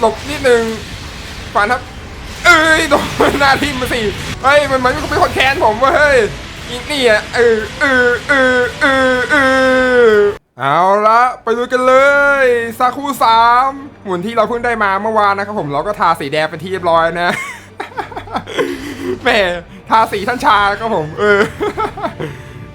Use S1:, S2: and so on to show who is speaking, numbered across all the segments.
S1: หลบนิดนึงฟันครับ เอ้ยโดนหน้าทิมมาสิเฮ้ยมันมันเป็นคนแค้นผมเว้ยเฮ้ยอีกนี่อะเออเออเออเออเออเอาละไปดูกันเลยซาคูสามหุ่นที่เราเพิ่งได้มาเมื่อวานนะครับผมเราก็ทาสีแดงเป็นที่เรียบร้อยนะแหมทาสีท่านชาครับผมเออ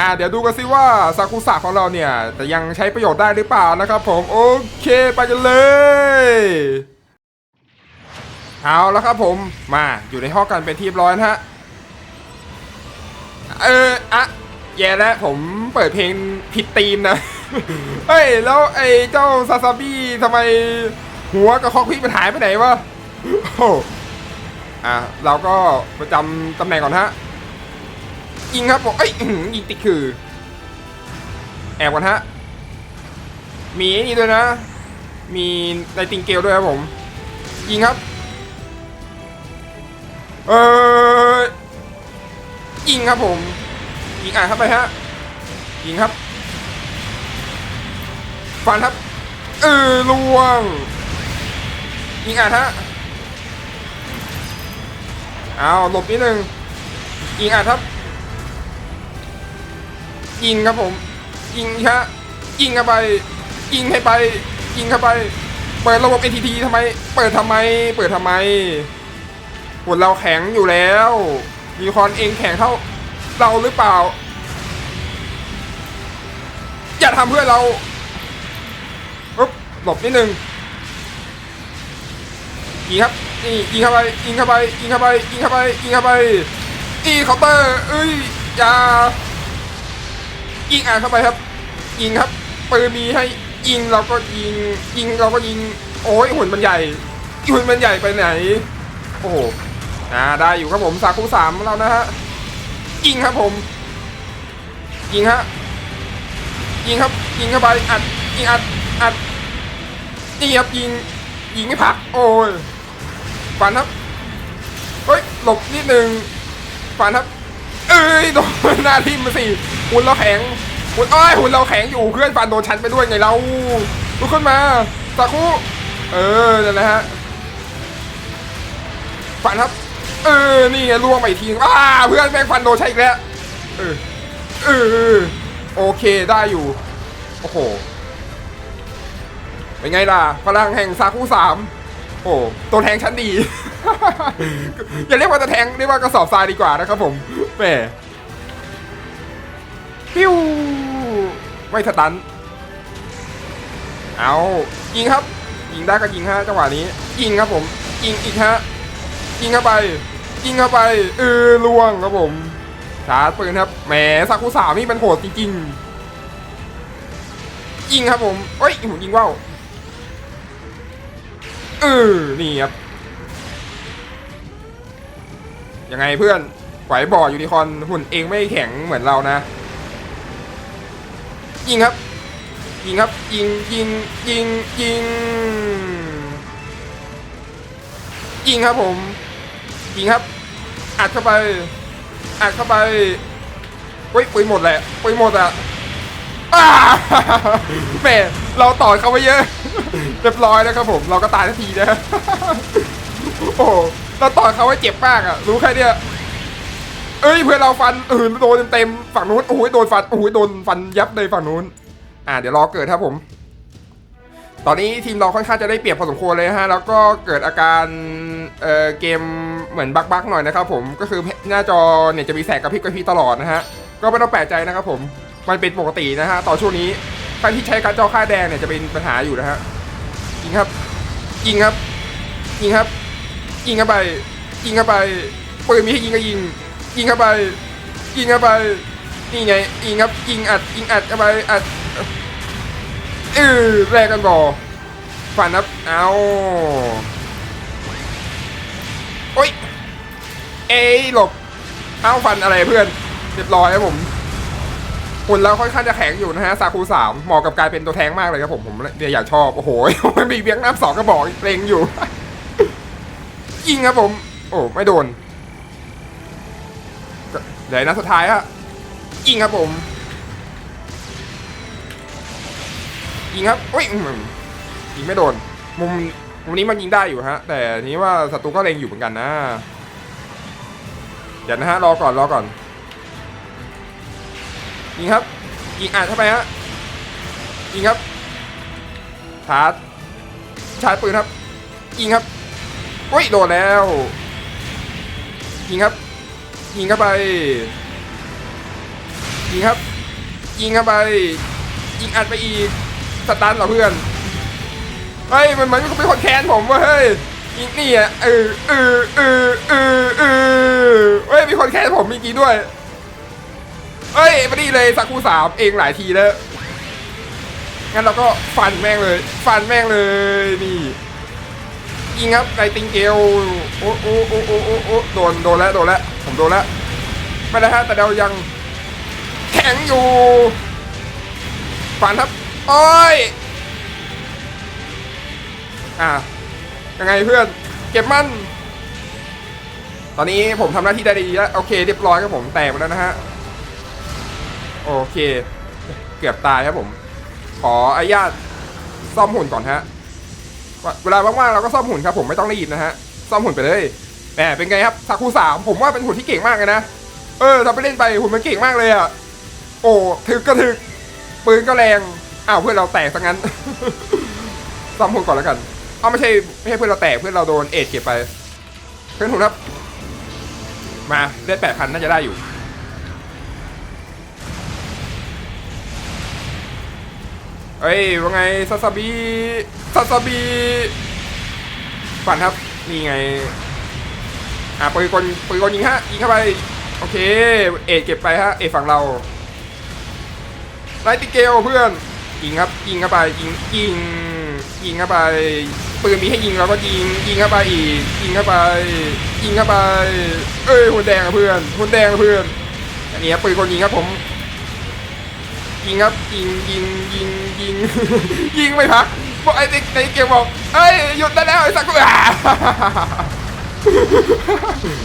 S1: อ่าเดี๋ยวดูกันสิว่าซากุสะของเราเนี่ยจะยังใช้ประโยชน์ได้หรือเปล่านะครับผม โอเคไปกันเลย เอาแล้วครับผมมาอยู่ในห้องกันเป็นที่ร้อยนะฮะเอออะแย่แล้วผมเปิดเพลงผิดธีมนะเฮ้ยแล้วไอ้เจ้าซาซาบิทำไมหัวกับคอกพิกมันหายไปไหนวะโอ้อะเราก็ประจำตำแหน่งก่อนฮะยิงครับผมเอ้ยยิงติดคือ แอบก่อนฮะมีไอ้นี่ด้วยนะ มีไนติงเกลด้วยครับผม ยิงครับ เออยิงครับผม ยิงอ่านเข้าไปฮะ ยิงครับ ฟันครับ เออลวง ยิงอ่านฮะเอาหลบนิดนึงยิงอ่านครับ ยิงครับผม ยิงฮะ ยิงเข้าไป ยิงให้ไป ยิงเข้าไป เปิดระบบ NTT ทำไม เปิดทำไม เปิดทำไม หุ่นเราแข็งอยู่แล้วมีคอนเองแข็งเท่าเราหรือเปล่า อย่าทำเพื่อเราปึ๊บหลบนิดนึงยิงครับนี่ยิงเข้าไปยิงเข้าไปยิงเข้าไปยิงเข้าไปยิงเข้าไปอีเคาน์เตอร์เอ้ยอย่ายิงอ่านเข้าไปครับ ยิงครับปืนมีให้ยิงเราก็ยิง ยิงเราก็ยิง โอ้ยหุ่นมันใหญ่หุ่นมันใหญ่ไปไหน โอ้โห อ่าได้อยู่ครับผมสาคูสามเรานะฮะยิงครับผม ยิงฮะยิงครับ ยิงเข้าไปอัดยิงอัดอัดนี่ครับยิงยิงไม่พัก โอ้ยฟันครับเฮ้ยหลบนิดนึงฟันครับ เอ้ยโดนหน้าทิมมาสิหุ่นเราแข็งหุ่นอ้อยหุ่นเราแข็งอยู่เพื่อนฟันโดนชั้นไปด้วยไงเราลุกขึ้นมาสาคุเออนั่นแหละฮะฟันครับ เออ นี่ไงล่วงไปทีอ้าเพื่อนแม่งฟันโดนใช่อีกแล้ว เออ เออ โอเคได้อยู่ โอ้โห เป็นไงล่ะพลังแห่งซาคุสามโอ้ตัวแทงชั้นดี อย่าเรียกว่าตัวแทงเรียกว่ากระสอบทรายดีกว่านะครับผมแหมปิ้วไม่สตัน เอายิงครับ ยิงได้ก็ยิงฮะจังหวะนี้ ยิงครับผม ยิงอีกฮะ ยิงเข้าไป ยิงเข้าไปเออล่วงครับผมชาร์จปืนครับแหมซากุสานี่มันโหดจริงๆยิงครับผมเอ้ยผมยิงว่าวเออนี่ครับยังไงเพื่อนไหวบ่อยูนิคอนหุ่นเองไม่แข็งเหมือนเรานะ ยิงครับ ยิงครับ ยิงยิงยิงยิงยิงครับผม ยิงครับ อัดเข้าไป อัดเข้าไปเฮ้ยปืนหมดแหละปืนหมดอะอ้าแหม่เราต่อยเขาไปเยอะ เรียบร้อยแล้วครับผม เราก็ตายทันทีนะ โอ้โหเราต่อยเขาไว้เจ็บมากอะรู้แค่เนี้ยเอ้ยเพื่อนเราฟันอื่นโดนเต็มฝั่งนู้นโอ้ยโดนฟันโอ้ยโดนฟันยับเลยฝั่งนู้น อ่าเดี๋ยวรอเกิดครับผม ตอนนี้ทีมเราค่อนข้างจะได้เปรียบพอสมควรเลยฮะ แล้วก็เกิดอาการเอ่อเกมเหมือนบั๊กๆหน่อยนะครับผมก็คือหน้าจอเนี่ยจะมีแสงกระพริบกระพริบตลอดนะฮะ ก็ไม่ต้องแปลกใจนะครับผมมันเป็นปกตินะฮะต่อช่วงนี้ใครที่ใช้การจอค่าแดงเนี่ยจะเป็นปัญหาอยู่นะฮะยิงครับยิงครับยิงครับยิงเข้าไปยิงเข้าไปปืนมีให้ยิงก็ยิง ยิงเข้าไปยิงเข้าไปนี่ไงยิงครับยิงอัดยิงอัดเข้าไปอัด เออแรกกันบอฟันครับ เอาโอ้ย เอ้ยหลบ เอาฟันอะไรเพื่อน เรียบร้อยครับผมหุ่นเราค่อนข้างจะแข็งอยู่นะฮะซาคูสามเหมาะกับการเป็นตัวแทงมากเลยครับผม ผมเนี่ยอยากชอบ โอ้โหมันมีเบียงน้ำสองกระบอกเกรงอยู่ ยิงครับผม โอ้ไม่โดนเดี๋ยวนัดสุดท้ายฮะยิงครับผม ยิงครับอุ้ยยิงไม่โดน มุมวันนี้มันยิงได้อยู่ฮะ แต่นี้ว่าศัตรูก็เล็งอยู่เหมือนกันนะ เดี๋ยวนะฮะรอก่อนรอก่อน ยิงครับ ยิงอ่านเข้าไปฮะ ยิงครับ ชาร์จ ชาร์จปืนครับ ยิงครับอุ้ยโดนแล้ว ยิงครับ ยิงเข้าไป ยิงครับ ยิงเข้าไป ยิงอัดไปอีก สตันเหรอเพื่อนเฮ้ยมันมันเป็นคนแค้นผมเว้ยเฮ้ยนี่อะเออเออเออเออเออเฮ้ยมีคนแค้นผมมีกี่ด้วยเฮ้ยมาดีเลยสักคูสามเองหลายทีแล้วงั้นเราก็ฟันแม่งเลย ฟันแม่งเลยนี่ยิงครับไนติงเกลโอ้โอ้โอ้โอ้โอ้โอ้โดนโดนแล้วโดนแล้วผมโดนแล้วไม่ได้ฮะแต่เรายังแข็งอยู่ฟันครับ โอ้ย อะยังไงเพื่อน เก็บมัน ตอนนี้ผมทำหน้าที่ได้ดีแล้ว โอเค เรียบร้อยครับผม แตกไปแล้วนะฮะ โอเค เกือบตายครับผม ขออนุญาตซ่อมหุ่นก่อนฮะ เวลาว่างๆเราก็ซ่อมหุ่นครับผม ไม่ต้องรีบนะฮะ ซ่อมหุ่นไปเลย แหม เป็นไงครับซาคูสามผมว่าเป็นหุ่นที่เก่งมากเลยนะ เออถ้าไปเล่นไปหุ่นมันเก่งมากเลยอะ โอ้ ถึกก็ถึกปืนก็แรง อ้าวเพื่อนเราแตกซะงั้นซ่อมหุ่นก่อนแล้วกัน เอาไม่ใช่ไม่ใช่เพื่อนเราแตกเพื่อนเราโดนเอดเก็บไป เพื่อนหุ่นครับ มาเลือดแปดพันน่าจะได้อยู่ เอ้ยว่าไงซาซาบิซาซาบิฝันครับ นี่ไง อะปืนกลปืนกลยิงฮะยิงเข้าไปโอเค เอ็ดเก็บไปฮะ เอ็ดฝั่งเราไลติเกลเพื่อน ยิงครับยิงเข้าไปยิงยิงยิงเข้าไปปืนมีให้ยิงเราก็ยิงยิงเข้าไปอีกยิงเข้าไปยิงเข้าไป เอ้ยหุ่นแดงเพื่อนหุ่นแดงเพื่อนอันนี้ครับปืนกลยิงครับผมยิงครับยิงยิงยิงยิงยิงไม่พักบอกไอ้เด็กในเกมบอกเอ้ยหยุดได้แล้วไอ้สักกูอ่า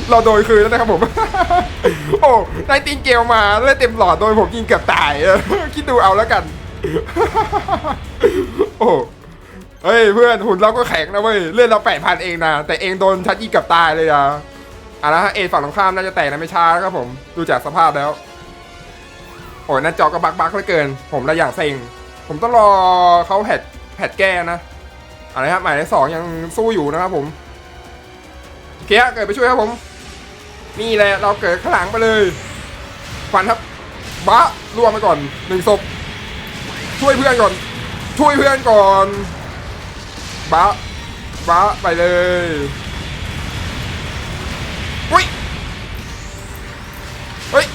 S1: เราโดนคืนแล้วนะครับผม โอ้ในตีนเกลมาเล่นเต็มหลอดโดนผมยิงเกือบตายคิดดูเอาแล้วกัน โอ้เฮ้ยเพื่อนหุ่นเราก็แข็งนะเว้ยเล่นเราแปดพันเองนะแต่เองโดนชัดยิงเกือบตายเลยอะอะแล้วฮะเอฝั่งตรงข้ามน่าจะแตกนะไม่ช้าครับผมดูจากสภาพแล้วโอ้ยหน้าจอก็บักบักเหลือเกิน ผมละอย่างเซ็ง ผมต้องรอเขาแพทแพทแก้นะอะไรครับหมายเลขสองยังสู้อยู่นะครับผมเคฮะเกิดไปช่วยครับผม นี่แหละเราเกิดข้างหลังไปเลยฟันครับบะล่วงไปก่อนหนึ่งศพ ช่วยเพื่อนก่อน ช่วยเพื่อนก่อนบะบะไปเลยอุ้ยเฮ้ย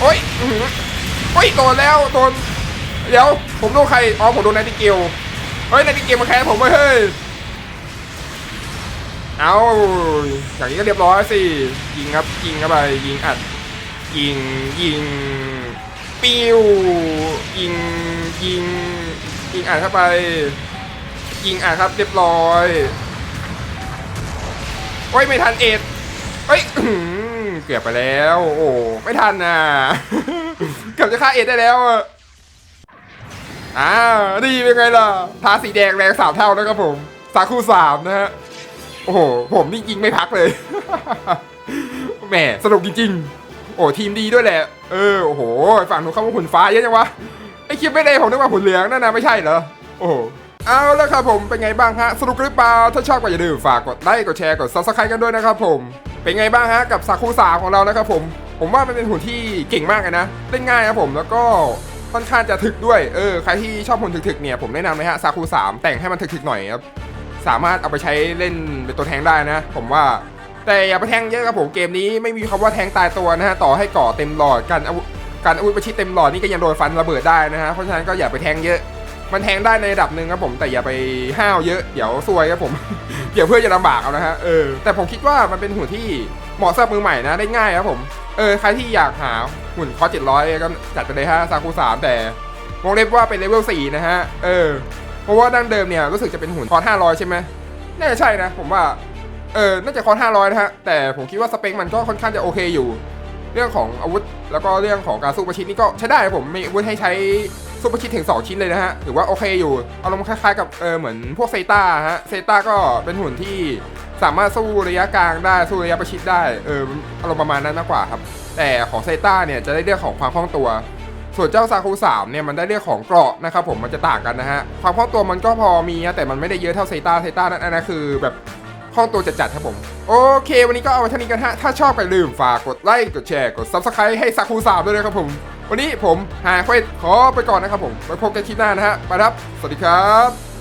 S1: โอ้ยอื้อหือโอ้ยโดนแล้วโดนเดี๋ยว ผมโดนใครอ๋อผมโดนไนติเกลเฮ้ยไนติเกลมาแค้นผมเว้ยเฮ้ยเอาอย่างนี้ก็เรียบร้อยสิยิงครับยิงเข้าไปยิงอัดยิงยิง ปิ้วยิงยิงยิงอัดเข้าไป ยิงอัดครับเรียบร้อยโอ้ยไม่ทันเอ็ดเฮ้ยเกือบไปแล้ว โอ้ไม่ทันนะเกือบจะฆ่าเอ็ดได้แล้วอะอ่าดีเป็นไงล่ะทาสีแดงแรงสามเท่านะครับผมสาคูสามนะฮะโอ้โหผมนี่ยิงไม่พักเลยแหมสนุกจริงๆ อ้ทีมดีด้วยแหละ เออโอ้โหฝั่งหนูเข้ามาหุ่นฟ้าเยอะจังวะไอคลิปไม่ได้ผมนึกว่าหุ่นเหลืองนั่นนะไม่ใช่เหรอโอ้โหเอาแล้วครับผมเป็นไงบ้างฮะสนุกหรือเปล่าถ้าชอบก็อย่าลืมฝากกดไลค์กดแชร์กด subscribe กันด้วยนะครับผมเป็นไงบ้างฮะกับซาคุสาของเรานะครับผม ผมว่ามันเป็นหุ่นที่เก่งมากเลยนะเล่นง่ายครับผมแล้วก็ค่อนข้างจะถึกด้วยเออใครที่ชอบหุ่นถึกๆเนี่ยผมแนะนำเลยฮะซาคุสามแต่งให้มันถึกๆหน่อยครับสามารถเอาไปใช้เล่นเป็นตัวแทงได้นะ ผมว่า แต่อย่าไปแทงเยอะครับผมเกมนี้ไม่มีคำว่าแทงตายตัวนะฮะต่อให้ก่อเต็มหลอดการอาวุธการอาวุธประชิดเต็มหลอดนี่ก็ยังโดนฟันระเบิดได้นะฮะเพราะฉะนั้นก็อย่าไปแทงเยอะ มันแทงได้ในระดับหนึ่งครับผมแต่อย่าไปห้าวเยอะเดี๋ยวซวยครับผมเดี๋ยวเพื่อจะลำบากเอานะฮะเออแต่ผมคิดว่ามันเป็นหุ่นที่เหมาะสำหรับมือใหม่นะได้ง่ายครับผมเออใครที่อยากหาหุ่นคอเจ็ดร้อยก็จัดไปเลยฮะซาคูสามแต่วงเล็บว่าเป็นเลเวลสี่นะฮะเออเพราะว่าดั้งเดิมเนี่ยรู้สึกจะเป็นหุ่นคอห้าร้อยใช่ไหมน่าจะใช่นะผมว่า เออน่าจะคอห้าร้อยนะฮะ แต่ผมคิดว่าสเปคมันก็ค่อนข้างจะโอเคอยู่ เรื่องของอาวุธ แล้วก็เรื่องของการสู้ประชิดนี่ก็ใช้ได้ผมมีอาวุธให้ใช้ซุปเปร์คิดถึง 2 ชิ้นเลยนะฮะ ถือว่าโอเคอยู่อารมณ์คล้ายๆกับเออเหมือนพวกเซต้าฮะเซต้าก็เป็นหุ่นที่สามารถสู้ระยะกลางได้สู้ระยะประชิดได้เอออารมณ์ประมาณนั้นมากกว่าครับ แต่ของเซต้าเนี่ยจะได้เรื่องของความคล่องตัวส่วนเจ้าซาคู3เนี่ยมันได้เรื่องของเกราะนะครับผมมันจะต่างกันนะฮะความคล่องตัวมันก็พอมีนะแต่มันไม่ได้เยอะเท่าเซตาเซตานั่นนนั้นคือแบบ ห้องตัวจัดๆครับผม โอเค วันนี้ก็เอาไว้เท่านี้กันฮะ ถ้าชอบก็อย่าลืมฝากกดไลค์ กดแชร์ กด s u b สไครต์ให้ซาคู3ด้วยนะครับผม วันนี้ผมหาเควสขอไปก่อนนะครับผม ไปพบกันคลิปหน้านะฮะ ไปครับ สวัสดีครับ